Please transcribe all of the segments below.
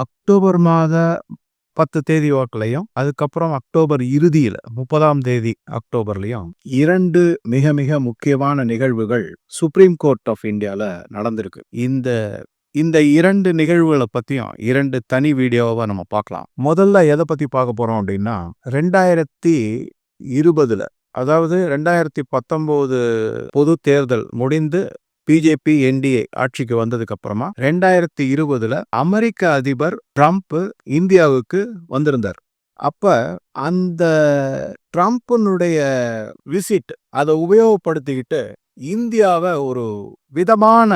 October மாத பத்து தேதி வாக்குலையும் அதுக்கப்புறம் அக்டோபர் இறுதியில் முப்பதாம் தேதி அக்டோபர்லையும் இரண்டு மிக மிக முக்கியமான நிகழ்வுகள் சுப்ரீம் கோர்ட் ஆஃப் இந்தியாவில் நடந்திருக்கு. இந்த இந்த இரண்டு நிகழ்வுகளை பற்றியும் இரண்டு தனி வீடியோவை நம்ம பார்க்கலாம். முதல்ல எதை பற்றி பார்க்க போகிறோம் அப்படின்னா ரெண்டாயிரத்தி இருபதில் அதாவது ரெண்டாயிரத்தி பத்தொம்போது பொது தேர்தல் முடிந்து பிஜேபி என்டிஏ ஆட்சிக்கு வந்ததுக்கு அப்புறமா ரெண்டாயிரத்தி இருபதுல அமெரிக்க அதிபர் ட்ரம்ப் இந்தியாவுக்கு வந்திருந்தார். அப்ப அந்த ட்ரம்ப்னுடைய விசிட் அதை உபயோகப்படுத்திக்கிட்டு இந்தியாவை ஒரு விதமான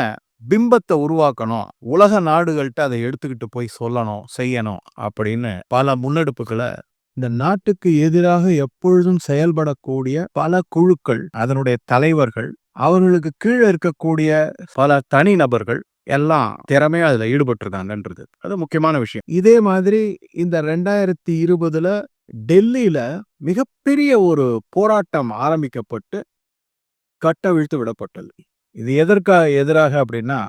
பிம்பத்தை உருவாக்கணும் உலக நாடுகள்கிட்ட அதை எடுத்துக்கிட்டு போய் சொல்லணும் செய்யணும் அப்படின்னு பல முன்னெடுப்புகளை இந்த நாட்டுக்கு எதிராக எப்பொழுதும் செயல்படக்கூடிய பல குழுக்கள் அதனுடைய தலைவர்கள் அவர்களுக்கு கீழே இருக்கக்கூடிய பல தனி நபர்கள் எல்லாம் திறமையா அதுல ஈடுபட்டிருக்காங்கன்றது. அது முக்கியமான விஷயம். இதே மாதிரி இந்த ரெண்டாயிரத்தி இருபதுல டெல்லியில மிகப்பெரிய ஒரு போராட்டம் ஆரம்பிக்கப்பட்டு கட்டவிழ்த்து விடப்பட்டது. இது எதற்காக எதிராக அப்படின்னா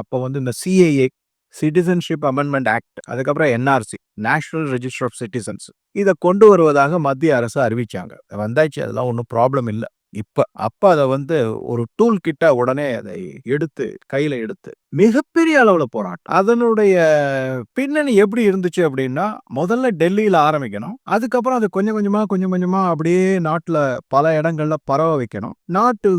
அப்போ வந்து இந்த சிஏஏ சிட்டிசன்ஷிப் அமெண்ட்மெண்ட் ஆக்ட் அதுக்கப்புறம் NRC national register of citizens இதை கொண்டு வருவதாக மத்திய அரசு அறிவிச்சாங்க. வந்தாச்சு அதெல்லாம் ஒன்றும் ப்ராப்ளம் இல்லை. இப்ப அப்ப அதை வந்து ஒரு டூல் கிட்ட உடனே அதை எடுத்து கையில எடுத்து மிகப்பெரிய அளவுல போராட்டம். அதனுடைய பின்னணி எப்படி இருந்துச்சு அப்படின்னா முதல்ல டெல்லியில ஆரம்பிக்கணும். அதுக்கப்புறம் அது கொஞ்சம் கொஞ்சமா கொஞ்சம் கொஞ்சமா அப்படியே நாட்டுல பல இடங்கள்ல பரவ வைக்கணும். நாட்டு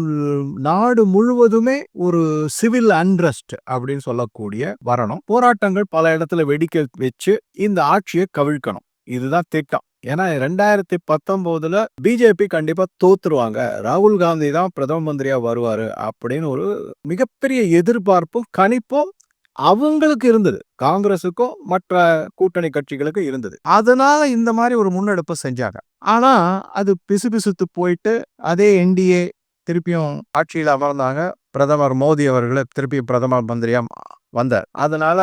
நாடு முழுவதுமே ஒரு சிவில் அன்ரஸ்ட் அப்படின்னு சொல்லக்கூடிய வரணும். போராட்டங்கள் பல இடத்துல வெடிக்க வச்சு இந்த ஆட்சியை கவிழ்க்கணும். இதுதான் திட்டம். ஏன்னா ரெண்டாயிரத்தி பத்தொன்பதுல பிஜேபி கண்டிப்பா தோத்துருவாங்க. ராகுல் காந்தி தான் பிரதம மந்திரியா வருவாரு அப்படின்னு ஒரு மிகப்பெரிய எதிர்பார்ப்பும் கணிப்பும் அவங்களுக்கு இருந்தது. காங்கிரஸுக்கும் மற்ற கூட்டணி கட்சிகளுக்கும் இருந்தது. அதனால இந்த மாதிரி ஒரு முன்னெடுப்பை செஞ்சாங்க. ஆனா அது பிசுபிசுத்து போயிட்டு அதே என்டிஏ திருப்பியும் ஆட்சியில் அமர்ந்தாங்க. பிரதமர் மோடி அவர்களை திருப்பி பிரதமர் மந்திரியா வந்தார். அதனால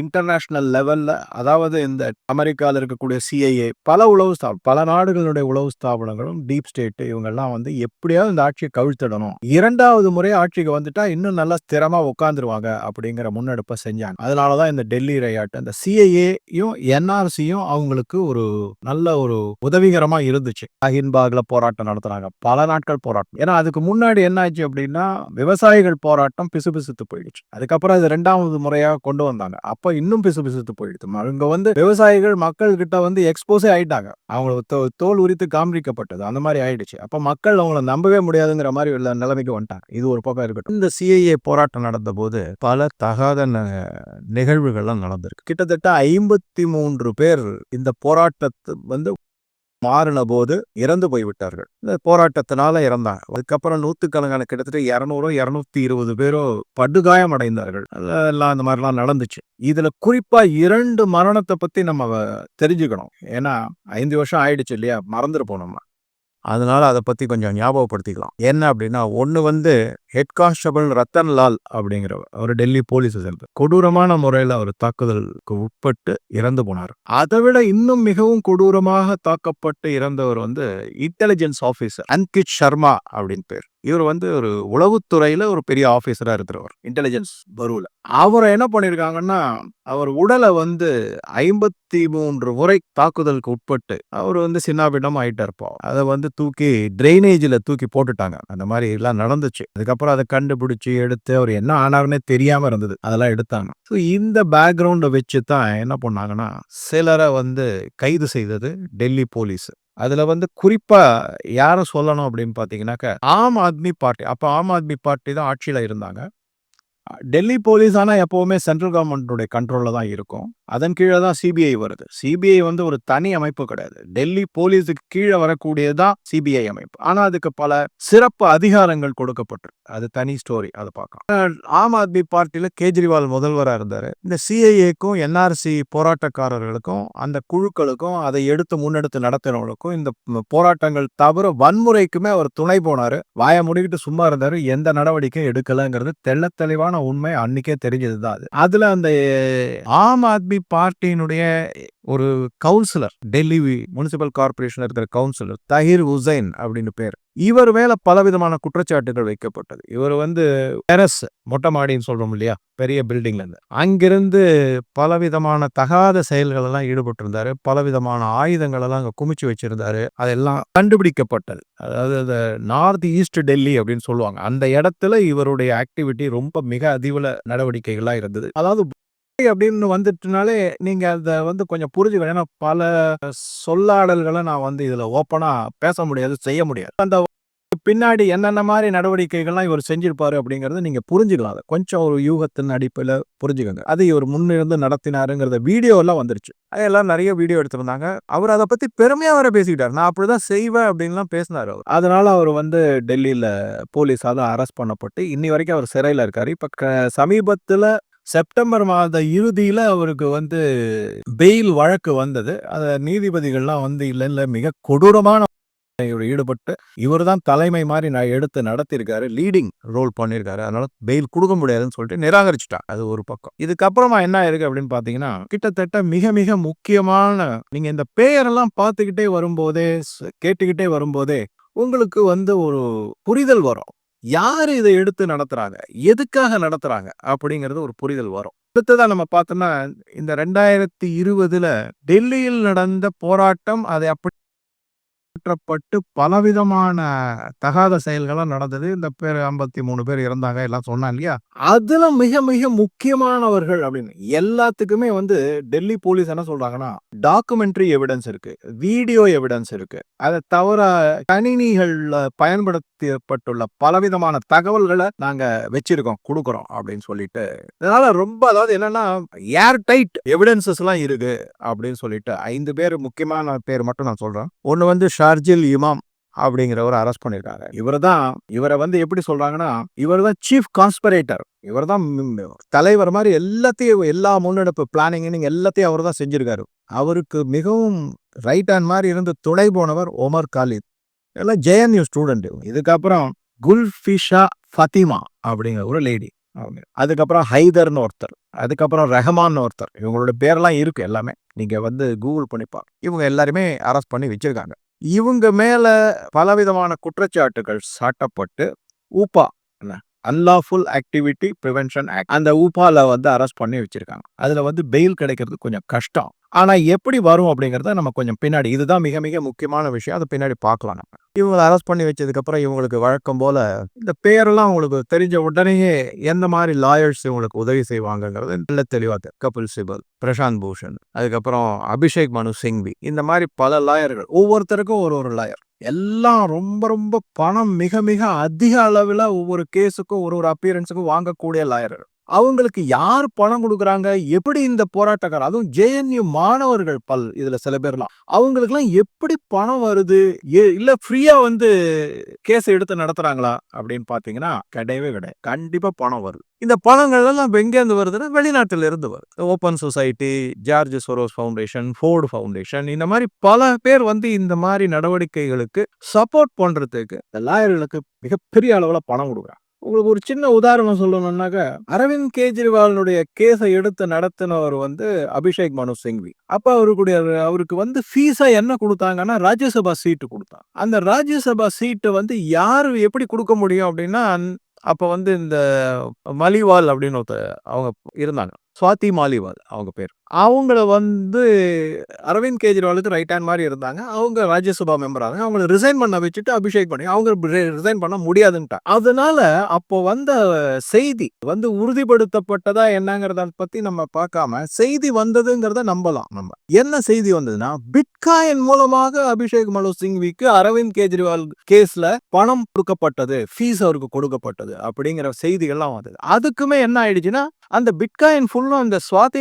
இன்டர்நேஷ்னல் லெவலில் அதாவது இந்த அமெரிக்காவில் இருக்கக்கூடிய சிஐஏ பல உளவு ஸ்தாபனம் பல நாடுகளுடைய உளவு ஸ்தாபனங்களும் டீப் ஸ்டேட்டு இவங்கெல்லாம் வந்து எப்படியாவது இந்த ஆட்சியை கவிழ்த்திடணும். இரண்டாவது முறை ஆட்சிக்கு வந்துட்டா இன்னும் நல்லா ஸ்திரமாக உட்காந்துருவாங்க அப்படிங்கிற முன்னெடுப்பை செஞ்சாங்க. அதனால தான் இந்த டெல்லி ரையாட்டு இந்த சிஐஏயும் என்ஆர்சியும் அவங்களுக்கு ஒரு நல்ல ஒரு உதவிகரமாக இருந்துச்சு. அஹின்பாக்ல போராட்டம் நடத்துனாங்க. பல நாட்கள் போராட்டம். ஏன்னா அதுக்கு முன்னாடி என்ன ஆச்சு அப்படின்னா விவசாயிகள் போராட்டம் பிசுபிசுத்து போயிடுச்சு. அதுக்கப்புறம் அது ரெண்டாவது முறையாக கொண்டு வந்தாங்க. அப்ப இன்னும் பிசு பிசுத்து போயிடுது. அவங்க வந்து விவசாயிகள் மக்கள் கிட்ட வந்து எக்ஸ்போஸே ஆயிட்டாங்க. அவங்களுக்கு தோல் உரித்து காமிக்கப்பட்டது அந்த மாதிரி ஆயிடுச்சு. அப்ப மக்கள் அவங்கள நம்பவே முடியாதுங்கிற மாதிரி உள்ள நிலைமைக்கு வந்துட்டாங்க. இது ஒரு பக்கம் இருக்கட்டும். இந்த சிஐஏ போராட்டம் நடந்த போது பல தகாத நிகழ்வுகள்லாம் நடந்திருக்கு. கிட்டத்தட்ட ஐம்பத்தி மூன்று பேர் இந்த போராட்டத்தை வந்து மாறின போது இறந்து போய்விட்டார்கள். இந்த போராட்டத்தினால இறந்தாங்க. அதுக்கப்புறம் நூத்துக்கணக்கான கிட்டத்தட்ட இரநூறோ இரநூத்தி இருபது பேரோ படுகாயம் அடைந்தார்கள் எல்லாம் இந்த மாதிரிலாம் நடந்துச்சு. இதுல குறிப்பா இரண்டு மரணத்தை பத்தி நம்ம தெரிஞ்சுக்கணும். ஏன்னா ஐந்து வருஷம் ஆயிடுச்சு இல்லையா? மறந்துட்டு போனோம்னா. அதனால அதை பத்தி கொஞ்சம் ஞாபகப்படுத்திக்கலாம். என்ன அப்படின்னா ஒன்று வந்து ஹெட் கான்ஸ்டபிள் ரத்தன் லால் அப்படிங்கிறவர். அவர் டெல்லி போலீஸ் சேர்ந்து கொடூரமான முறையில் அவர் தாக்குதலுக்கு உட்பட்டு இறந்து போனார். அதை விட இன்னும் மிகவும் கொடூரமாக தாக்கப்பட்டு இறந்தவர் வந்து இன்டெலிஜென்ஸ் ஆஃபீஸர் அன்கித் சர்மா அப்படின்னு பேர். இவர் வந்து ஒரு உளவுத்துறையில ஒரு பெரிய ஆபீசரா இருக்கிறவர் இன்டெலிஜென்ஸ் பருவில் அவரை என்ன பண்ணிருக்காங்கன்னா அவர் உடலை வந்து ஐம்பத்தி மூன்று முறை தாக்குதலுக்கு உட்பட்டு அவர் வந்து சின்னாபிடம் ஆயிட்டா இருப்போம் அதை வந்து தூக்கி ட்ரைனேஜில் தூக்கி போட்டுட்டாங்க. அந்த மாதிரி எல்லாம் நடந்துச்சு. அதுக்கப்புறம் அதை கண்டுபிடிச்சி எடுத்து அவர் என்ன ஆனார்னே தெரியாம இருந்தது. அதெல்லாம் எடுத்தாங்க. ஸோ இந்த பேக்ரவுண்டை வச்சு தான் என்ன பண்ணாங்கன்னா சிலரை வந்து கைது செய்தது டெல்லி போலீஸ். அதுல வந்து குறிப்பா யாரை சொல்லணும் அப்படின்னு பாத்தீங்கன்னாக்க ஆம் ஆத்மி பார்ட்டி. அப்ப ஆம் ஆத்மி பார்ட்டி தான் ஆட்சியில இருந்தாங்க. டெல்லி போலீஸ் ஆனால் எப்போவுமே சென்ட்ரல் கவர்மெண்ட்டுடைய கண்ட்ரோலில் தான் இருக்கும். அதன் கீழே தான் சிபிஐ வருது. சிபிஐ வந்து ஒரு தனி அமைப்பு கிடையாது. டெல்லி போலீஸுக்கு கீழே வரக்கூடியதான் சிபிஐ அமைப்பு. ஆனால் அதுக்கு பல சிறப்பு அதிகாரங்கள் கொடுக்கப்பட்டிருக்கு அது தனி ஸ்டோரி அதை பார்க்கலாம். ஆம் ஆத்மி பார்ட்டியில் கேஜ்ரிவால் முதல்வராக இருந்தார். இந்த சிஐஏக்கும் என்ஆர்சி போராட்டக்காரர்களுக்கும் அந்த குழுக்களுக்கும் அதை எடுத்து முன்னெடுத்து நடத்தினவங்களுக்கும் இந்த போராட்டங்கள் தவிர வன்முறைக்குமே அவர் துணை போனார். வாய முடிக்கிட்டு சும்மா இருந்தார். எந்த நடவடிக்கையும் எடுக்கலைங்கிறது தெள்ள தெளிவான உண்மை அன்னைக்கே தெரிஞ்சது தான் அது. அதுல அந்த ஆம் ஆத்மி பார்ட்டியினுடைய ஒரு கவுன்சிலர் டெல்லி முனிசிபல் கார்பரேஷன் இருக்கிற கவுன்சிலர் தஹீர் ஹுசைன் அப்படின்னு பேர். இவர் மேல பலவிதமான குற்றச்சாட்டுகள் வைக்கப்பட்டது. இவர் வந்து டெரஸ் மொட்டை மாடின்னு சொல்றோம் இல்லையா? பெரிய பில்டிங்ல இருந்து. அங்கிருந்து பலவிதமான தகாத செயல்கள் எல்லாம் ஈடுபட்டிருந்தாரு. பலவிதமான ஆயுதங்கள் எல்லாம் அங்க குமிச்சு வச்சிருந்தாரு. அதெல்லாம் கண்டுபிடிக்கப்பட்டது. அதாவது அந்த நார்த் ஈஸ்ட் டெல்லி அப்படின்னு சொல்லுவாங்க. அந்த இடத்துல இவருடைய ஆக்டிவிட்டி ரொம்ப மிக அதிவுல நடவடிக்கைகளா இருந்தது. அதாவது அப்படின்னு வந்துட்டுனாலே நீங்க அதை வந்து கொஞ்சம் புரிஞ்சுக்கணும். ஏன்னா பல சொல்லாடல்களை நான் வந்து இதுல ஓப்பனா பேச முடியாது செய்ய முடியாது. அந்த பின்னாடி என்னென்ன மாதிரி நடவடிக்கைகள்லாம் இவர் செஞ்சிருப்பாரு அப்படிங்கறத நீங்க புரிஞ்சுக்கலாம். அதை கொஞ்சம் ஒரு யூகத்தின் அடிப்பில் புரிஞ்சுக்கோங்க. அது இவர் முன்னிருந்து நடத்தினாருங்கிறத வீடியோ எல்லாம் வந்துருச்சு. அதெல்லாம் நிறைய வீடியோ எடுத்திருந்தாங்க. அவர் அதை பத்தி பெருமையா வர பேசிக்கிட்டார். நான் அப்படிதான் செய்வேன் அப்படின்லாம் பேசினார் அவர். அதனால அவர் வந்து டெல்லியில போலீஸால அரெஸ்ட் பண்ணப்பட்டு இன்னி வரைக்கும் அவர் சிறையில இருக்காரு. இப்ப சமீபத்துல செப்டம்பர் மாத இறுதியில் அவருக்கு வந்து பெயில் வழக்கு வந்தது. அதை நீதிபதிகள்லாம் வந்து இல்லை இல்லை மிக கொடூரமான இவர் ஈடுபட்டு இவர் தான் தலைமை மாதிரி நான் எடுத்து நடத்தியிருக்காரு. லீடிங் ரோல் பண்ணியிருக்காரு. அதனால பெயில் கொடுக்க முடியாதுன்னு சொல்லிட்டு நிராகரிச்சுட்டா அது ஒரு பக்கம். இதுக்கப்புறமா என்ன இருக்கு அப்படின்னு பாத்தீங்கன்னா கிட்டத்தட்ட மிக மிக முக்கியமான நீங்க இந்த பெயரெல்லாம் பார்த்துக்கிட்டே வரும்போதே கேட்டுக்கிட்டே வரும்போதே உங்களுக்கு வந்து ஒரு புரிதல் வரும். யாரு இதை எடுத்து நடத்துறாங்க? எதுக்காக நடத்துறாங்க? அப்படிங்கிறது ஒரு புரிதல் வரும். அடுத்ததா நம்ம பார்த்தோம்னா இந்த ரெண்டாயிரத்தி இருபதுல டெல்லியில் நடந்த போராட்டம் அதை அப்படி மாற்றப்பட்டு பலவிதமான தகாத செயல்கள்லாம் நடந்தது. இந்த பேர் ஐம்பத்தி மூணு பேர் இறந்தாங்க எல்லாம் சொன்னா இல்லையா? அதுல மிக மிக முக்கியமானவர்கள் அப்படின்னு எல்லாத்துக்குமே வந்து டெல்லி போலீஸ் என்ன சொல்றாங்கன்னா டாக்குமெண்ட்ரி எவிடன்ஸ் இருக்கு வீடியோ எவிடன்ஸ் இருக்கு. அதை தவிர கணினிகள்ல பயன்படுத்தப்பட்டுள்ள பலவிதமான தகவல்களை நாங்க வச்சிருக்கோம் கொடுக்குறோம் அப்படின்னு சொல்லிட்டு. இதனால ரொம்ப அதாவது என்னன்னா ஏர் டைட் எவிடன்சஸ் எல்லாம் இருக்கு அப்படின்னு சொல்லிட்டு ஐந்து பேர் முக்கியமான பேர் மட்டும் நான் சொல்றேன். ஒன்னு வந்து ஷார்ஜில் இமாம் அப்படிங்கிறவர் அரெஸ்ட் பண்ணிருக்காங்க. இவர் தான் இவரை வந்து எப்படி சொல்றாங்கன்னா இவர் தான் சீஃப் கான்ஸ்பரேட்டர் இவர் தான் தலைவர் மாதிரி எல்லாத்தையும் எல்லா முன்னெடுப்பு பிளானிங் நீங்க எல்லாத்தையும் அவர் தான் செஞ்சிருக்காரு. அவருக்கு மிகவும் ரைட் ஹேண்ட் மாதிரி இருந்து துணை போனவர் ஒமர் காலித். எல்லாம் ஜேஎன்யூ ஸ்டூடெண்ட் இதுக்கப்புறம் குல்ஃபிஷா ஃபத்திமா அப்படிங்கிற ஒரு லேடி அவங்க அதுக்கப்புறம் ஹைதர்னு ஒருத்தர் அதுக்கப்புறம் ரஹமான்னு ஒருத்தர். இவங்களோட பேரெல்லாம் இருக்கு எல்லாமே. நீங்க வந்து கூகுள் பண்ணி இவங்க எல்லாருமே அரெஸ்ட் பண்ணி வச்சிருக்காங்க. இவங்க மேல பலவிதமான குற்றச்சாட்டுகள் சாட்டப்பட்டு UAPA unlawful activity prevention act அந்த ஊப்பால வந்து அரெஸ்ட் பண்ணி வச்சிருக்காங்க. அதுல வந்து பெயில் கிடைக்கிறது கொஞ்சம் கஷ்டம். ஆனால் எப்படி வரும் அப்படிங்கிறத நம்ம கொஞ்சம் பின்னாடி இதுதான் மிக மிக முக்கியமான விஷயம். அதை பின்னாடி பார்க்கலாம் நம்ம. இவங்களை அரெஸ்ட் பண்ணி வச்சதுக்கப்புறம் இவங்களுக்கு வழக்கம் போல் இந்த பேரெல்லாம் உங்களுக்கு தெரிஞ்ச உடனேயே எந்த மாதிரி லாயர்ஸ் இவங்களுக்கு உதவி செய்வாங்கங்கிறது நல்ல தெளிவாக கபில் சிபல் பிரசாந்த் பூஷன் அதுக்கப்புறம் அபிஷேக் மனு சிங்வி இந்த மாதிரி பல லாயர்கள் ஒவ்வொருத்தருக்கும் ஒரு ஒரு லாயர் எல்லாம் ரொம்ப ரொம்ப பணம் மிக மிக அதிக அளவில் ஒவ்வொரு கேஸுக்கும் ஒரு ஒரு அப்பியரன்ஸுக்கும் வாங்கக்கூடிய லாயர்கள் அவங்களுக்கு யார் பணம் கொடுக்குறாங்க? எப்படி இந்த போராட்டக்காரர் அதுவும் ஜேஎன்யூ மாணவர்கள் பல் இதுல சில பேர்லாம். அவங்களுக்குலாம் எப்படி பணம் வருது? ஏ- இல்ல ஃப்ரீயா வந்து கேஸ் எடுத்து நடத்துறாங்களா? அப்படின்னு பாத்தீங்கன்னா கிடையவே கிடையாது. கண்டிப்பா பணம் வருது. இந்த பணங்கள் எல்லாம் எங்கேருந்து வருதுன்னா வெளிநாட்டுல இருந்து வருது open society George Soros foundation Ford foundation இந்த மாதிரி பல பேர் வந்து இந்த மாதிரி நடவடிக்கைகளுக்கு சப்போர்ட் பண்றதுக்கு இந்த லாயர்களுக்கு மிகப்பெரிய அளவுல பணம் கொடுக்குறாங்க. உங்களுக்கு ஒரு சின்ன உதாரணம் சொல்லணும்னாக்க அரவிந்த் கெஜ்ரிவாலினுடைய கேஸை எடுத்து நடத்தினவர் வந்து அபிஷேக் மனு சிங்வி. அப்ப அவருக்குடைய அவருக்கு வந்து ஃபீஸா என்ன கொடுத்தாங்கன்னா ராஜ்யசபா சீட்டு கொடுத்தாங்க அந்த ராஜ்யசபா சீட்டை வந்து யார் எப்படி கொடுக்க முடியும் அப்படின்னா அந்த- அப்ப வந்து இந்த மலிவால் அப்படின்னு ஒருத்தர் அவங்க இருந்தாங்க. சுவாதி மாலிவால் அவங்க பேர். அவங்கள வந்து அரவிந்த் கெஜ்ரிவாலுக்கு ரைட் ஹேண்ட் மாதிரி இருந்தாங்க. அவங்க ராஜ்யசபா மெம்பர் அவங்கள ரிசைன் பண்ண வச்சுட்டு அபிஷேக் பண்ணி அவங்க ரிசைன் பண்ண முடியாதுன்ட்டா அதனால அப்போ வந்த செய்தி வந்து உறுதிப்படுத்தப்பட்டதா என்னங்கிறத பத்தி நம்ம பார்க்காம செய்தி வந்ததுங்கிறத நம்பலாம் நம்ம. என்ன செய்தி வந்ததுன்னா பிட்காயின் மூலமாக அபிஷேக் மனு சிங்விக்கு அரவிந்த் கெஜ்ரிவால் கேஸ்ல பணம் கொடுக்கப்பட்டது ஃபீஸ் அவருக்கு கொடுக்கப்பட்டது அப்படிங்கிற செய்திகள்லாம் வந்தது. அதுக்குமே என்ன ஆயிடுச்சுன்னா அந்த பிட்காயின் ஃபுல்லும் அந்த சுவாதி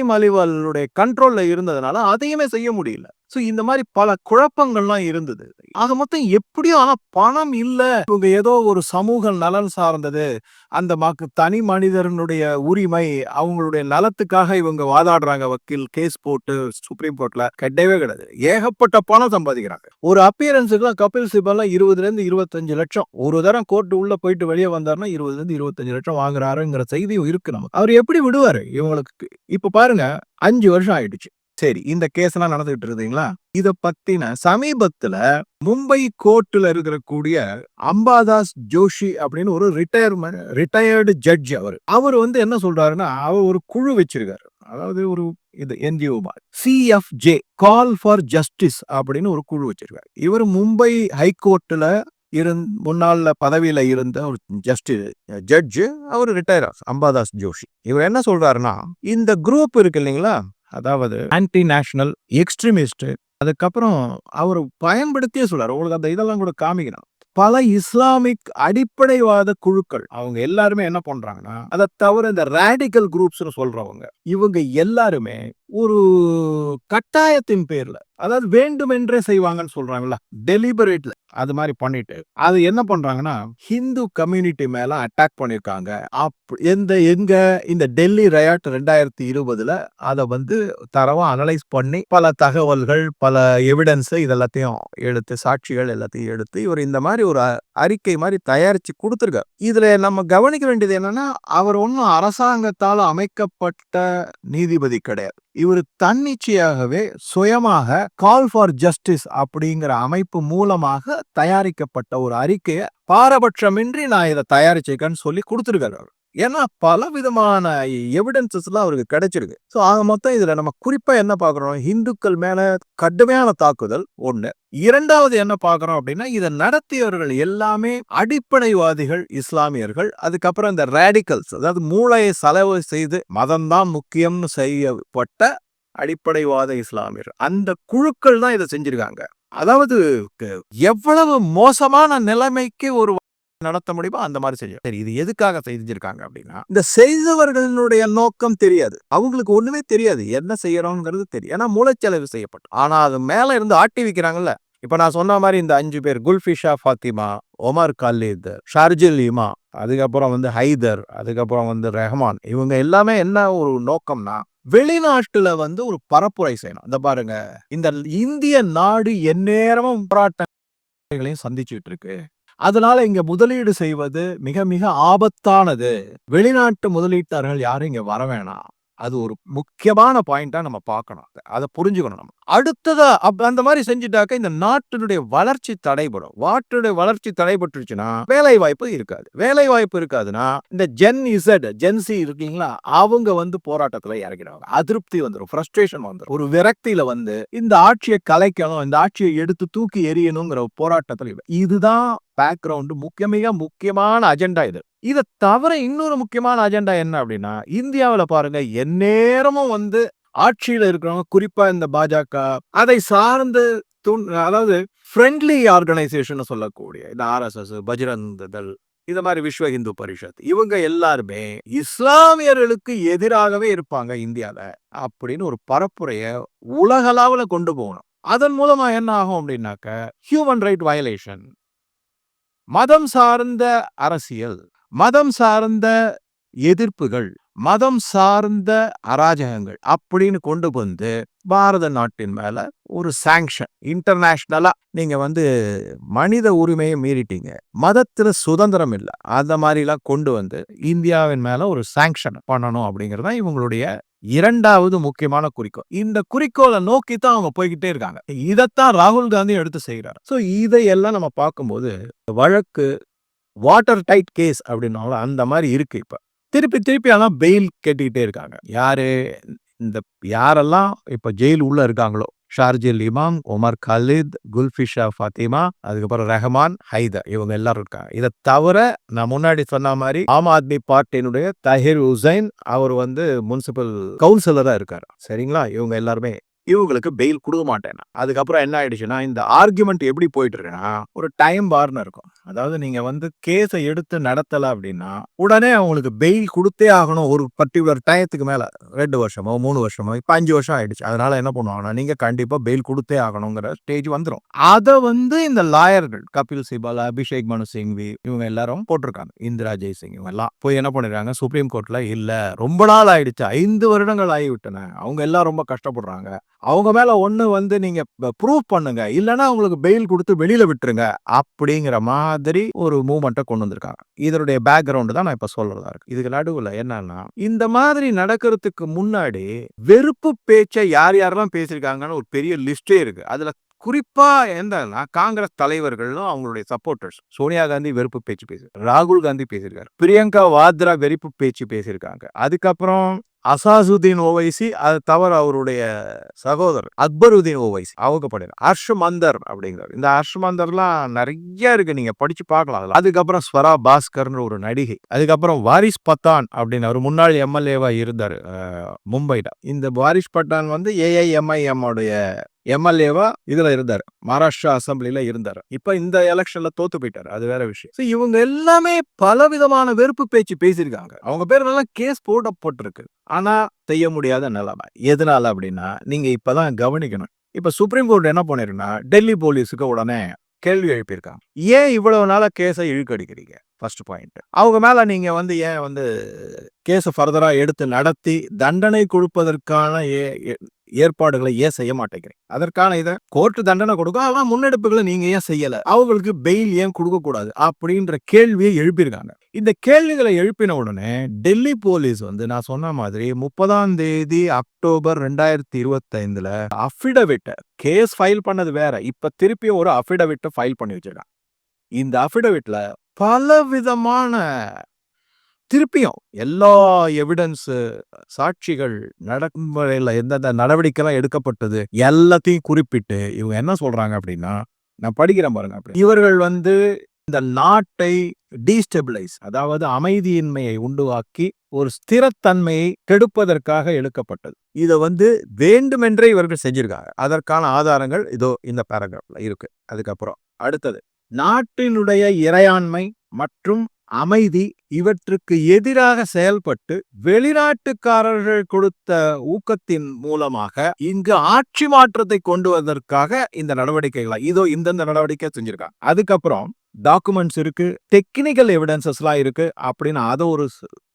மாலிவாலுடைய கண்ட்ரோல்ல இருந்ததுனால அதையுமே செய்ய முடியல. சோ இந்த மாதிரி பல குழப்பங்கள்லாம் இருந்தது. ஆக மொத்தம் எப்படியும் ஆனால் பணம் இல்ல. இவங்க ஏதோ ஒரு சமூக நலன் சார்ந்தது. அந்த மக்கு தனி மனிதனுடைய உரிமை அவங்களுடைய நலத்துக்காக இவங்க வாதாடுறாங்க. வக்கீல் கேஸ் போட்டு சுப்ரீம் கோர்ட்ல கிடையவே கிடையாது ஏகப்பட்ட பணம் சம்பாதிக்கிறாங்க. ஒரு அப்பியரன்ஸுக்கு கபில் சிபல்லாம் இருபதுல இருந்து இருபத்தஞ்சு லட்சம். ஒரு தரம் கோர்ட் உள்ள போயிட்டு வெளியே வந்தாருன்னா இருபதுல இருந்து இருபத்தஞ்சு லட்சம் வாங்குறாருங்கிற செய்தியும் இருக்கு நமக்கு. அவர் எப்படி விடுவாரு? இவங்களுக்கு இப்ப பாருங்க அஞ்சு வருஷம் ஆயிடுச்சு. சரி இந்த கேஸ் எல்லாம் நடந்துகிட்டு இருக்குதுங்களா இத பத்தின சமீபத்துல மும்பை கோர்ட்ல இருக்கக்கூடிய அம்பாதாஸ் ஜோஷி அப்படின்னு ஒரு ரிட்டையர்மெண்ட் ரிட்டையர்டு ஜட்ஜ் அவர். அவர் வந்து என்ன சொல்றாருன்னா அவர் ஒரு குழு வச்சிருக்காரு. அதாவது ஒரு இது NGO CFJ call for justice அப்படின்னு ஒரு குழு வச்சிருக்காரு. இவர் மும்பை ஹைகோர்ட்ல இருந் முன்னாள் பதவியில இருந்த ஒரு ஜஸ்டிஸ் ஜட்ஜு அவர் ரிட்டையர் அம்பாதாஸ் ஜோஷி. இவர் என்ன சொல்றாருன்னா இந்த குரூப் இருக்கு இல்லைங்களா? அதாவது ஆன்டி நேஷனல் எக்ஸ்ட்ரீமிஸ்ட் அதுக்கப்புறம் அவர் பயன்படுத்தியே சொல்றாரு. உங்களுக்கு அந்த இதெல்லாம் கூட காமிக்கணும் பல இஸ்லாமிக் அடிப்படைவாத குழுக்கள் அவங்க எல்லாருமே என்ன பண்றாங்கன்னா அதை தவிர இந்த ரேடிக்கல் குரூப்ஸ்னு சொல்றவங்க இவங்க எல்லாருமே ஒரு கட்டாயத்தின் பேர்ல அதாவது வேண்டுமென்றே செய்வாங்கன்னு சொல்றாங்கல்ல டெலிபரேட்ல அது மாதிரி பண்ணிட்டு அது என்ன பண்றாங்கன்னா ஹிந்து கம்யூனிட்டி மேல அட்டாக் பண்ணிருக்காங்க. அப் எந்த எங்க இந்த டெல்லி ரயாட் ரெண்டாயிரத்தி இருபதுல அதை வந்து தரவா அனலைஸ் பண்ணி பல தகவல்கள் பல எவிடன்ஸ் இதெல்லாத்தையும் எடுத்து சாட்சிகள் எல்லாத்தையும் எடுத்து இவர் இந்த மாதிரி ஒரு அறிக்கை மாதிரி தயாரிச்சு கொடுத்துருக்காரு. இதுல நம்ம கவனிக்க வேண்டியது என்னன்னா அவர் ஒன்றும் அரசாங்கத்தால் அமைக்கப்பட்ட நீதிபதி கிடையாது. இவர் தன்னிச்சையாகவே சுயமாக கால் ஃபார் ஜஸ்டிஸ் அப்படிங்கிற அமைப்பு மூலமாக தயாரிக்கப்பட்ட ஒரு அறிக்கையை பாரபட்சமின்றி நான் இதை தயாரிச்சிருக்கேன்னு சொல்லி கொடுத்துருக்காரு அவர். ஏன்னா பல விதமான எவிடன்சஸ்லாம் அவருக்கு கிடைச்சிருக்கு. ஸோ ஆக மொத்தம் இதுல நம்ம குறிப்பா என்ன பார்க்குறோம்? இந்துக்கள் மேல கடுமையான தாக்குதல் ஒண்ணு. இரண்டாவது என்ன பார்க்குறோம் அப்படின்னா இதை நடத்தியவர்கள் எல்லாமே அடிப்படைவாதிகள் இஸ்லாமியர்கள். அதுக்கப்புறம் இந்த ரேடிக்கல்ஸ் அதாவது மூளையை செலவு செய்து மதம்தான் முக்கியம்னு செய்யப்பட்ட அடிப்படைவாத இஸ்லாமியர். அந்த குழுக்கள் தான் இதை செஞ்சிருக்காங்க. அதாவது எவ்வளவு மோசமான நிலைமைக்கு ஒரு நடத்த முடியுமோ அந்த மாதிரி செய்யும். சரி இது எதுக்காக செஞ்சிருக்காங்க அப்படின்னா இந்த செய்தவர்களுடைய நோக்கம் தெரியாது. அவங்களுக்கு ஒண்ணுமே தெரியாது. என்ன செய்யறோங்கிறது தெரியும் ஏன்னா மூளைச்செலவு செய்யப்பட்டு ஆனா அது மேல இருந்து ஆட்டி வைக்கிறாங்கல்ல. இப்ப நான் சொன்ன மாதிரி இந்த அஞ்சு பேர் குல்ஃபிஷா ஃபாத்திமா ஒமர் கலீத் ஷார்ஜில் இமா அதுக்கப்புறம் வந்து ஹைதர் அதுக்கப்புறம் வந்து ரெஹமான் இவங்க எல்லாமே என்ன ஒரு நோக்கம்னா வெளிநாட்டுல வந்து ஒரு பரப்புரை செய்யணும். இந்த பாருங்க இந்த இந்திய நாடு எந்நேரமும் போராட்டங்களையும் சந்திச்சுட்டு இருக்கு. அதனால இங்க முதலீடு செய்வது மிக மிக ஆபத்தானது. வெளிநாட்டு முதலீட்டாளர்கள் யாரும் இங்க வர வேணாம். அது ஒரு முக்கியமான பாயிண்டா நம்ம பார்க்கணும் அதை. புரிஞ்சுக்கணும் நம்ம. அடுத்ததா அப்ப அந்த மாதிரி செஞ்சுட்டாக்க இந்த நாட்டினுடைய வளர்ச்சி தடைபடும். நாட்டுடைய வளர்ச்சி தடைபட்டுருச்சுன்னா வேலை வாய்ப்பு இருக்காது. வேலை வாய்ப்பு இருக்காதுன்னா இந்த ஜென் இசட் ஜென்சி இருக்கீங்களா? அவங்க வந்து போராட்டத்துல இறங்கிடுவாங்க. அதிருப்தி வந்துடும் ஃப்ரஸ்ட்ரேஷன் வந்துடும் ஒரு விரக்தியில வந்து இந்த ஆட்சியை கலைக்கணும் இந்த ஆட்சியை எடுத்து தூக்கி எறியணுங்கிற ஒரு போராட்டத்துல இதுதான் பேக்ரவுண்டு முக்கிய மிக முக்கியமான அஜெண்டா இது. இதை தவிர இன்னொரு முக்கியமான அஜெண்டா என்ன அப்படின்னா இந்தியாவுல பாருங்க எந்நேரமும் வந்து ஆட்சியில இருக்கிறவங்க குறிப்பா இந்த பாஜக அதை சார்ந்து அதாவது ஃப்ரெண்ட்லி ஆர்கனைசேஷன் சொல்லக்கூடிய இந்த ஆர்எஸ்எஸ் பஜ்ரங் தள் இந்த மாதிரி விஸ்வ இந்து பரிஷத் இவங்க எல்லாருமே இஸ்லாமியர்களுக்கு எதிராகவே இருப்பாங்க இந்தியால அப்படின்னு ஒரு பரப்புரைய உலகளாவில் கொண்டு போகணும். அதன் மூலமா என்ன ஆகும் அப்படின்னாக்க ஹியூமன் ரைட் வயலேஷன் மதம் சார்ந்த அரசியல் மதம் சார்ந்த எதிர்ப்புகள் மதம் சார்ந்த அராஜகங்கள் அப்படின்னு கொண்டு வந்து பாரத நாட்டின் மேல ஒரு சாங்ஷன் இன்டர்நேஷ்னலா நீங்க வந்து மனித உரிமையை மீறிட்டீங்க. மதத்துல சுதந்திரம் இல்லை. அந்த மாதிரிலாம் கொண்டு வந்து இந்தியாவின் மேல ஒரு சாங்ஷன் பண்ணணும் அப்படிங்கிறது தான் இவங்களுடைய இரண்டாவது முக்கியமான குறிக்கோள். இந்த குறிக்கோளை நோக்கி தான் அவங்க போய்கிட்டே இருக்காங்க. இதைத்தான் ராகுல் காந்தி எடுத்து செய்கிறார் ஸோ இதையெல்லாம் நம்ம பார்க்கும்போது வழக்கு வாட்டர் டைட் கேஸ் அப்படின்னால அந்த மாதிரி இருக்கு இப்ப. திருப்பி திருப்பி ஆனா பெயில் கேட்டுக்கிட்டே இருக்காங்க. யாரு இந்த யாரெல்லாம் இப்ப ஜெயில் உள்ள இருக்காங்களோ ஷார்ஜில் இமாம் உமர் கலித் குல்ஃபிஷா ஃபாத்திமா அதுக்கப்புறம் ரஹமான் ஹைதர் இவங்க எல்லாரும் இருக்காங்க. இதை தவிர நான் முன்னாடி சொன்ன மாதிரி ஆம் ஆத்மி பார்ட்டியினுடைய தஹிர் உசைன் அவர் வந்து முனிசிபல் கவுன்சிலராக இருக்காரு. சரிங்களா? இவங்க எல்லாருமே. இவங்களுக்கு பெயில் கொடுக்க மாட்டேன் அதுக்கப்புறம் என்ன ஆயிடுச்சுன்னா இந்த ஆர்குமெண்ட் எப்படி போயிட்டு இருக்குன்னா ஒரு டைம் பார்னு இருக்கும். அதாவது நீங்க வந்து கேஸை எடுத்து நடத்தல அப்படின்னா உடனே அவங்களுக்கு பெயில் கொடுத்தே ஆகணும் ஒரு பர்டிகுலர் டயத்துக்கு மேல. ரெண்டு வருஷமோ மூணு வருஷமோ இப்ப அஞ்சு வருஷம் ஆயிடுச்சு. அதனால என்ன பண்ணுவாங்கன்னா நீங்க கண்டிப்பா பெயில் கொடுத்தே ஆகணுங்கிற ஸ்டேஜ் வந்துடும் அதை வந்து இந்த லாயர்கள் கபில் சிபால் அபிஷேக் மனு சிங்வி இவங்க எல்லாரும் போட்டிருக்காங்க. இந்திரா ஜெய்சிங் இவங்க எல்லாம் போய் என்ன பண்ணிருக்காங்க சுப்ரீம் கோர்ட்ல இல்ல ரொம்ப நாள் ஆயிடுச்சு. ஐந்து வருடங்கள் ஆகிவிட்டன. அவங்க எல்லாம் ரொம்ப கஷ்டப்படுறாங்க. அவங்க மேல ஒன்று வந்து நீங்க ப்ரூவ் பண்ணுங்க. இல்லைன்னா அவங்களுக்கு பெயில் கொடுத்து வெளியில விட்டுருங்க. அப்படிங்கிற மாதிரி ஒரு மூமெண்ட்டை கொண்டு வந்திருக்காங்க. இதனுடைய பேக்ரவுண்ட் தான் நான் இப்ப சொல்றதா இருக்கு. இதுக்கு நடுவுல என்னன்னா இந்த மாதிரி நடக்கிறதுக்கு முன்னாடி வெறுப்பு பேச்சை யார் யாரெல்லாம் பேசியிருக்காங்கன்னு ஒரு பெரிய லிஸ்டே இருக்கு. அதுல குறிப்பா என்னன்னா காங்கிரஸ் தலைவர்களும் அவங்களுடைய சப்போர்ட்டர்ஸ் சோனியா காந்தி வெறுப்பு பேச்சு பேசி ராகுல் காந்தி பேசியிருக்காரு. பிரியங்கா வாத்ரா வெறுப்பு பேச்சு பேசியிருக்காங்க. அதுக்கப்புறம் அசாசுதீன் ஓவைசி அது தவிர அவருடைய சகோதரர். அக்பருதீன் ஓவைசி அவங்க படிக்கிறார் ஹர்ஷ் மந்தர் அப்படிங்கிறார் இந்த ஹர்ஷ் மந்தர்லாம் நிறைய இருக்கு. நீங்க படிச்சு பார்க்கலாம் அதுக்கப்புறம் ஸ்வரா பாஸ்கர்னு ஒரு நடிகை. அதுக்கப்புறம் வாரிஸ் பத்தான் அப்படின்னு அவர் முன்னாள் எம்எல்ஏவா இருந்தார் மும்பைல இந்த வாரிஸ் பட்டான் வந்து ஏஐஎம்ஐஎம் உடைய எம்எல்ஏவா இதுல இருந்தார். மகாராஷ்டிரா அசம்பிளில இருந்தார். இப்ப இந்த எலெக்ஷன்ல தோத்து போயிட்டாரு. அது வேற விஷயம். இவங்க எல்லாமே பல விதமான வெறுப்பு பேச்சு பேசியிருக்காங்க. அவங்க பேர் எல்லாம் கேஸ் போடப்பட்டிருக்கு. ஆனால் செய்ய முடியாத நிலைமை. எதனால அப்படின்னா நீங்கள் இப்போ தான் கவனிக்கணும். இப்போ சுப்ரீம் கோர்ட் என்ன பண்ணிருக்குன்னா டெல்லி போலீஸுக்கு உடனே கேள்வி எழுப்பியிருக்காங்க. ஏன் இவ்வளவு நாளாக கேஸை இழுக்கடிக்கிறீங்க? ஃபர்ஸ்ட் பாயிண்ட் அவங்க மேலே நீங்கள் வந்து ஏன் வந்து கேஸை ஃபர்தராக எடுத்து நடத்தி தண்டனை கொடுப்பதற்கான ஏ- ஏற்பாடுகளை ஏன் செய்ய மாட்டேங்கிறீங்க அதற்கான இதை கோர்ட்டு தண்டனை கொடுக்கும். ஆனால் முன்னெடுப்புகளை நீங்க ஏன் செய்யல? அவங்களுக்கு பெயில் ஏன் கொடுக்க கூடாது அப்படின்ற கேள்வியை எழுப்பியிருக்காங்க. இந்த கேள்விகளை எழுப்பின உடனே டெல்லி போலீஸ் வந்து நான் சொன்ன மாதிரி முப்பதாம் தேதி அக்டோபர் ரெண்டாயிரத்தி இருபத்தைந்துல அஃபிடவிட்டை அஃபிடவிட்ட கேஸ் ஃபைல் பண்ணது வேற. இப்ப திருப்பி ஒரு அஃபிடவிட்டை ஃபைல் பண்ணி வச்சிருக்காங்க. இந்த அஃபிடவிட்ல பல விதமான திருப்பியும் எல்லா எவிடன்ஸ் சாட்சிகள் நடைமுறையில் எந்தெந்த நடவடிக்கைலாம் எடுக்கப்பட்டது எல்லாத்தையும் குறிப்பிட்டு இவங்க என்ன சொல்றாங்க அப்படின்னா நான் படிக்கிறேன் பாருங்க அப்படி. இவர்கள் வந்து இந்த நாட்டை டீஸ்டெபிளைஸ் அதாவது அமைதியின்மையை உண்டுவாக்கி ஒரு ஸ்திரத்தன்மையை கெடுப்பதற்காக எடுக்கப்பட்டது. இதை வந்து வேண்டுமென்றே இவர்கள் செஞ்சிருக்காங்க. அதற்கான ஆதாரங்கள் இதோ இந்த பேராகிராஃப்ல இருக்கு. அதுக்கப்புறம் அடுத்தது நாட்டினுடைய இறையாண்மை மற்றும் அமைதி இவற்றுக்கு எதிராக செயல்பட்டு வெளிநாட்டுக்காரர்கள் கொடுத்த ஊக்கத்தின் மூலமாக இங்கு ஆட்சி மாற்றத்தை கொண்டு வந்ததற்காக இந்த நடவடிக்கைகளை இதோ இந்தந்த நடவடிக்கை செஞ்சிருக்காங்க. அதுக்கப்புறம் டாக்குமெண்ட்ஸ் இருக்கு டெக்னிக்கல் எவிடன்சஸ்லாம் இருக்கு அப்படின்னு அதை ஒரு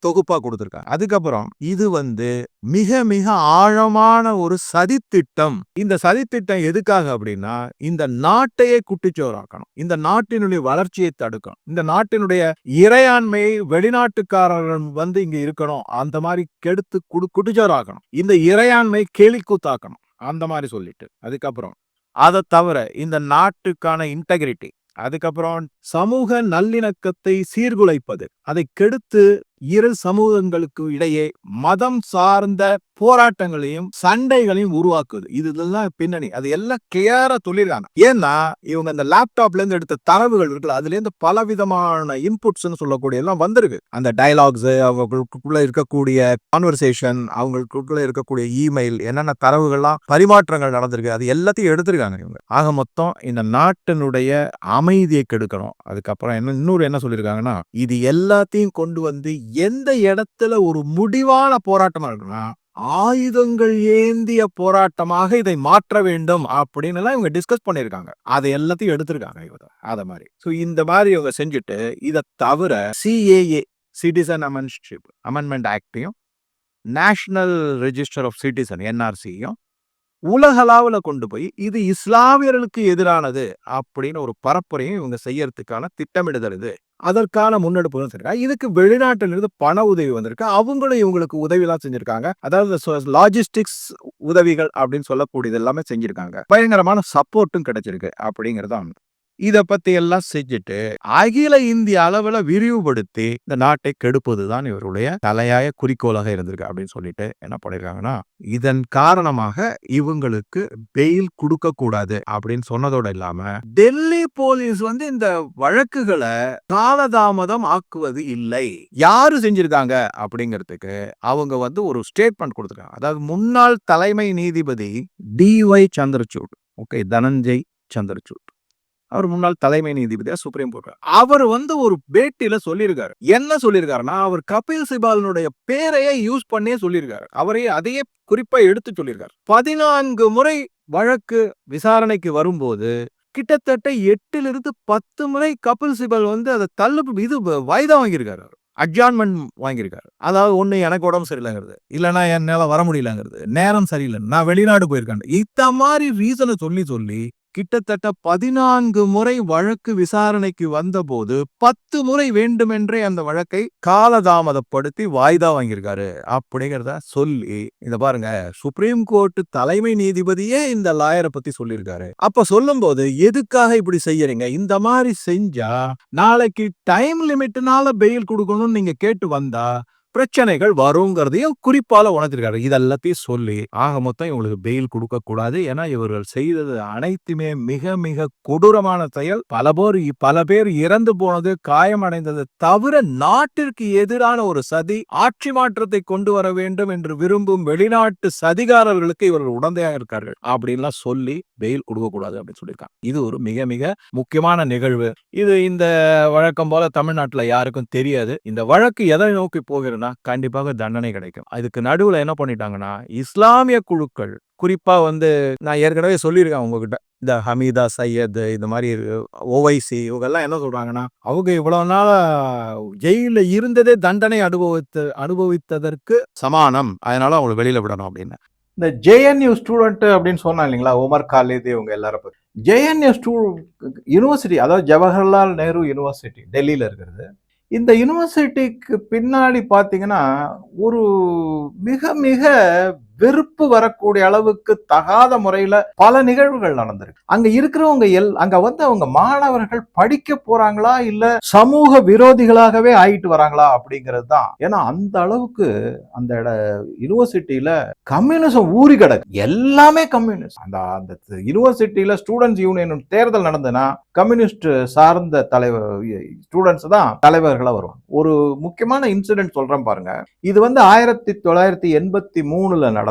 தொகுப்பா கொடுத்துருக்காங்க. அதுக்கப்புறம் இது வந்து மிக மிக ஆழமான ஒரு சதித்திட்டம். இந்த சதித்திட்டம் எதுக்காக அப்படின்னா இந்த நாட்டையே குட்டிச்சோறாக்கணும் இந்த நாட்டினுடைய வளர்ச்சியை தடுக்கணும். இந்த நாட்டினுடைய இறையாண்மையை வெளிநாட்டுக்காரர்கள் வந்து இங்க இருக்கணும். அந்த மாதிரி கெடுத்து குடு குட்டிச்சோராக்கணும். இந்த இறையாண்மை கேலிக்கூத்தாக்கணும். அந்த மாதிரி சொல்லிட்டு. அதுக்கப்புறம் அதை தவிர இந்த நாட்டுக்கான இன்டெகிரிட்டி அதுக்கப்புறம் சமூக நல்லிணக்கத்தை சீர்குலைப்பது. அதை கெடுத்து இரு சமூகங்களுக்கு இடையே மதம் சார்ந்த போராட்டங்களையும் சண்டைகளையும் உருவாக்குது. இதுதான் பின்னணி. அது எல்லாம் கிளியரா சொல்லிருக்காங்க ஏன்னா இவங்க அந்த லேப்டாப்ல இருந்து எடுத்த தரவுகள் இருக்குல்ல அதுல இருந்து பல விதமான இன்புட்ஸ்னு சொல்லக்கூடிய எல்லாம் வந்திருக்கு. அந்த டைலாக்ஸ் அவங்களுக்குள்ள இருக்கக்கூடிய கான்வர்சேஷன் அவங்களுக்குள்ள இருக்கக்கூடிய இமெயில் என்னென்ன தரவுகள்லாம் பரிமாற்றங்கள் நடந்திருக்கு அது எல்லாத்தையும் எடுத்திருக்காங்க இவங்க. ஆக மொத்தம் இந்த நாட்டினுடைய அமைதியை கெடுக்கணும். அதுக்கப்புறம் என்ன இன்னொரு என்ன சொல்லியிருக்காங்கன்னா இது எல்லாத்தையும் கொண்டு வந்து எந்த இடத்துல ஒரு முடிவான போராட்டமா இருக்குன்னா ஆயுதங்கள் ஏந்திய போராட்டமாக இதை மாற்ற வேண்டும் அப்படின்னு எல்லாம் இவங்க டிஸ்கஸ் பண்ணியிருக்காங்க. அதை எல்லாத்தையும் எடுத்திருக்காங்க இவங்க. அத மாதிரி. ஸோ இந்த மாதிரி இவங்க செஞ்சுட்டு இதை தவிர சிஏஏ சிட்டிசன் அமெண்ட்ஷிப் அமெண்ட்மெண்ட் ஆக்டையும் நேஷனல் ரெஜிஸ்டர் ஆஃப் சிட்டிசன் என்ஆர்சியும் உலகளாவில் கொண்டு போய் இது இஸ்லாமியர்களுக்கு எதிரானது அப்படின்னு ஒரு பரப்புரையும் இவங்க செய்யறதுக்கான திட்டமிடுதல் இது. அதற்கான முன்னெடுப்புகள் செஞ்சிருக்காங்க இதுக்கு வெளிநாட்டிலிருந்து பண உதவி வந்திருக்கு? அவங்களும் இவங்களுக்கு உதவிலாம் செஞ்சிருக்காங்க. அதாவது லாஜிஸ்டிக்ஸ் உதவிகள் அப்படின்னு சொல்லக்கூடியது எல்லாமே செஞ்சிருக்காங்க. பயங்கரமான சப்போர்ட்டும் கிடைச்சிருக்கு அப்படிங்கிறது தான் இத பத்தி எல்லாம் செஞ்சுட்டு அகில இந்திய அளவுல விரிவுபடுத்தி இந்த நாட்டை கெடுப்பது தான் இவருடைய தலையாய குறிக்கோளாக இருந்திருக்கு அப்படின்னு சொல்லிட்டு என்ன பண்ணிருக்காங்கன்னா இதன் காரணமாக இவங்களுக்கு பெயில் கொடுக்க கூடாது அப்படின்னு சொன்னதோட இல்லாம டெல்லி போலீஸ் வந்து இந்த வழக்குகளை காலதாமதம் ஆக்குவது இல்லை. யாரு செஞ்சிருக்காங்க அப்படிங்கிறதுக்கு அவங்க வந்து ஒரு ஸ்டேட்மெண்ட் கொடுத்துருக்காங்க. அதாவது முன்னாள் தலைமை நீதிபதி D Y Chandrachud. Okay Dhananjay Chandrachud. அவர் முன்னாள் தலைமை நீதிபதியா சுப்ரீம் கோர்ட் அவர் வந்து ஒரு பேட்டியில சொல்லியிருக்காரு. என்ன சொல்லியிருக்காருன்னா அவர் கபில் சிபாலனுடைய பேரையே யூஸ் பண்ணே சொல்லியிருக்காரு. அவரே அதையே குறிப்பா எடுத்து சொல்லியிருக்காரு. பதினான்கு முறை வழக்கு விசாரணைக்கு வரும்போது கிட்டத்தட்ட எட்டிலிருந்து பத்து முறை கபில் சிபல் வந்து அதை தள்ளு இது வயதா வாங்கியிருக்காரு அவர். அட்ஜான்மெண்ட் வாங்கியிருக்காரு. அதாவது ஒண்ணு எனக்கு உடம்பு சரியில்லைங்கிறது. இல்லைனா என்னால வர முடியலங்கிறது. நேரம் சரியில்லை. நான் வெளிநாடு போயிருக்கேன். இந்த மாதிரி ரீசனை சொல்லி சொல்லி கிட்டத்தட்ட பதினான்கு முறை வழக்கு விசாரணைக்கு வந்தபோது பத்து முறை வேண்டுமென்றே அந்த வழக்கை காலதாமதப்படுத்தி வாய்தா வாங்கியிருக்காரு. அப்படிங்கிறத சொல்லி இத பாருங்க சுப்ரீம் கோர்ட் தலைமை நீதிபதியே இந்த லாயரை பத்தி சொல்லியிருக்காரு. அப்ப சொல்லும் போது எதுக்காக இப்படி செய்யறீங்க? இந்த மாதிரி செஞ்சா நாளைக்கு டைம் லிமிட்னால பெயில் கொடுக்கணும்னு நீங்க கேட்டு வந்தா பிரச்சனைகள் வருங்கிறதையும் குறிப்பால உணர்த்திருக்காரு. இதெல்லாத்தையும் சொல்லி ஆக மொத்தம் இவங்களுக்கு பெயில் கொடுக்க கூடாது ஏன்னா இவர்கள் செய்தது அனைத்துமே மிக மிக கொடூரமான செயல். பல பேர் பல பேர் இறந்து போனது காயமடைந்தது தவிர நாட்டிற்கு எதிரான ஒரு சதி ஆட்சி மாற்றத்தை கொண்டு வர வேண்டும் என்று விரும்பும் வெளிநாட்டு சதிகாரர்களுக்கு இவர்கள் உடந்தையாக இருக்கார்கள். அப்படின்லாம் சொல்லி பெயில் கொடுக்க கூடாது அப்படின்னு சொல்லியிருக்காங்க. இது ஒரு மிக மிக முக்கியமான நிகழ்வு. இது இந்த வழக்கம் போல தமிழ்நாட்டுல யாருக்கும் தெரியாது. இந்த வழக்கு எதை நோக்கி போகிறது போகிறதுனா கண்டிப்பாக தண்டனை கிடைக்கும். அதுக்கு நடுவுல என்ன பண்ணிட்டாங்கன்னா இஸ்லாமிய குழுக்கள் குறிப்பா வந்து நான் ஏற்கனவே சொல்லியிருக்கேன் உங்ககிட்ட. இந்த ஹமீதா சையத் இந்த மாதிரி ஓவைசி இவங்கெல்லாம் என்ன சொல்றாங்கன்னா அவங்க இவ்வளவு நாளா ஜெயிலில் இருந்ததே தண்டனை அனுபவித்த அனுபவித்ததற்கு சமானம். அதனால அவங்களை வெளியில விடணும் அப்படின்னு. இந்த ஜேஎன்யூ ஸ்டூடெண்ட் அப்படின்னு சொன்னா இல்லைங்களா உமர் காலித் இவங்க எல்லாரும் பத்தி. ஜேஎன்யூ ஸ்டூ யூனிவர்சிட்டி அதாவது ஜவஹர்லால் நேரு யூனிவர்சிட்டி டெல்லியில இருக்கிறது. இந்த யூனிவர்சிட்டிக்கு பின்னாடி பார்த்தீங்கன்னா ஒரு மிக மிக வெறுப்பு வரக்கூடிய அளவுக்கு தகாத முறையில பல நிகழ்வுகள் நடந்திருக்கு. அங்க இருக்கிறவங்க எல் அங்க வந்து அவங்க மாணவர்கள் படிக்க போறாங்களா இல்ல சமூக விரோதிகளாகவே ஆயிட்டு வராங்களா அப்படிங்கிறது தான். ஏன்னா அந்த அளவுக்கு அந்த இட யூனிவர்சிட்டியில கம்யூனிசம் ஊறி கிடக்கு. எல்லாமே கம்யூனிஸ்ட் அந்த அந்த யூனிவர்சிட்டியில ஸ்டூடெண்ட்ஸ் யூனியன் தேர்தல் நடந்ததுன்னா கம்யூனிஸ்ட் சார்ந்த தலைவர் ஸ்டூடெண்ட்ஸ் தான் தலைவர்களா வருவாங்க. ஒரு முக்கியமான இன்சிடென்ட் சொல்றேன் பாருங்க. இது வந்து ஆயிரத்தி தொள்ளாயிரத்தி எண்பத்தி மூணுல நடந்தது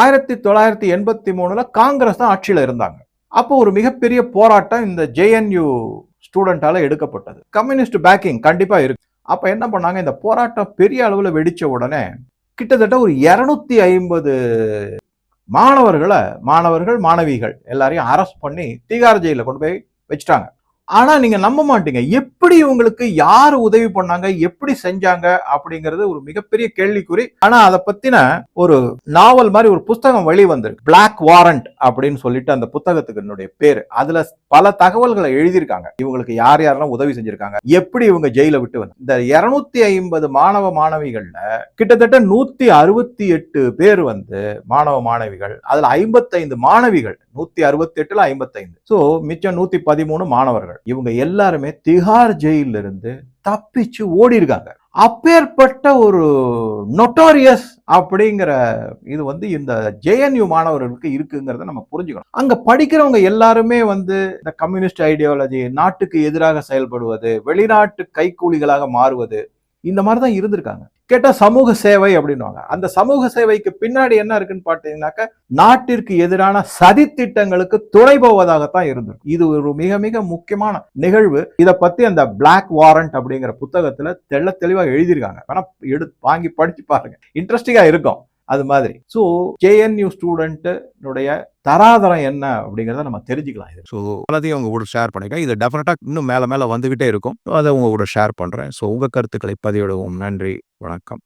ஆயிரத்தி தொள்ளாயிரத்தி எண்பத்தி மூணுல காங்கிரஸ் தான் ஆட்சியில இருந்தாங்க. அப்போ ஒரு மிகப்பெரிய போராட்டம் இந்த ஜேஎன்யூ ஸ்டூடெண்டால எடுக்கப்பட்டது. கம்யூனிஸ்ட் பேக்கிங் கண்டிப்பா இருக்கு. அப்ப என்ன பண்ணாங்க? இந்த போராட்டம் பெரிய அளவுல வெடிச்ச உடனே கிட்டத்தட்ட ஒரு இருநூத்தி ஐம்பது மாணவர்களை மாணவர்கள் மாணவிகள் எல்லாரையும் அரெஸ்ட் பண்ணி திகார் ஜெயில கொண்டு போய் வச்சுட்டாங்க. ஆனா நீங்க நம்ப மாட்டீங்க. எப்படி இவங்களுக்கு யார் உதவி பண்ணாங்க? எப்படி செஞ்சாங்க? அப்படிங்கிறது ஒரு மிகப்பெரிய கேள்விக்குறி. ஆனா அதை பத்தின ஒரு நாவல் மாதிரி ஒரு புஸ்தகம் வழி வந்திருக்கு பிளாக் வாரண்ட் அப்படின்னு சொல்லிட்டு அந்த புத்தகத்துக்கு பேர். பேரு அதுல பல தகவல்களை எழுதியிருக்காங்க. இவங்களுக்கு யார் யாரெல்லாம் உதவி செஞ்சிருக்காங்க? எப்படி இவங்க ஜெயில விட்டு வந்து இந்த இருநூத்தி ஐம்பது மாணவ மாணவிகள்ல கிட்டத்தட்ட நூத்தி அறுபத்தி எட்டு பேர் வந்து மாணவ மாணவிகள். அதுல ஐம்பத்தைந்து மாணவிகள். நூத்தி அறுபத்தி எட்டுல ஐம்பத்தைந்து. சோ மிச்சம் நூத்தி பதிமூணு மாணவர்கள். இவங்க எல்லாருமே திகார் ஜெயில இருந்து தப்பிச்சு ஓடி இருக்காங்க அப்பேற்பட்ட ஒரு நொட்டோரியஸ் அப்படிங்கிற இது வந்து இந்த ஜேஎன்யூ மாணவர்களுக்கு இருக்குங்கிறத நம்ம புரிஞ்சுக்கணும். அங்க படிக்கிறவங்க எல்லாருமே வந்து இந்த கம்யூனிஸ்ட் ஐடியாலஜி நாட்டுக்கு எதிராக செயல்படுவது வெளிநாட்டு கைக்கூலிகளாக மாறுவது இந்த மாதிரி தான் இருந்திருக்காங்க. கேட்டால் சமூக சேவை அப்படின்னுவாங்க. அந்த சமூக சேவைக்கு பின்னாடி என்ன இருக்குன்னு பார்த்தீங்கன்னாக்க நாட்டிற்கு எதிரான சதி திட்டங்களுக்கு துணை போவதாகத்தான் இருந்திருக்கு. இது ஒரு மிக மிக முக்கியமான நிகழ்வு. இதை பற்றி அந்த பிளாக் வாரண்ட் அப்படிங்கிற புத்தகத்தில் தெள்ள தெளிவாக எழுதியிருக்காங்க. ஆனால் எடு வாங்கி படித்து பாருங்க. இன்ட்ரெஸ்டிங்காக இருக்கும். அது மாதிரி. ஸோ ஜேஎன்யூ ஸ்டூடெண்ட்டுடைய தராதரம் என்ன அப்படிங்கிறத நம்ம தெரிஞ்சுக்கலாம் இது. ஸோ எல்லாத்தையும் உங்க கூட ஷேர் பண்ணிக்கிறேன். இது டெஃபினட்டாக இன்னும் மேலே மேலே வந்துகிட்டே இருக்கும். அதை உங்க கூட ஷேர் பண்ணுறேன் ஸோ உங்கள் கருத்துக்களை பதிவிடுவோம். நன்றி. வணக்கம்.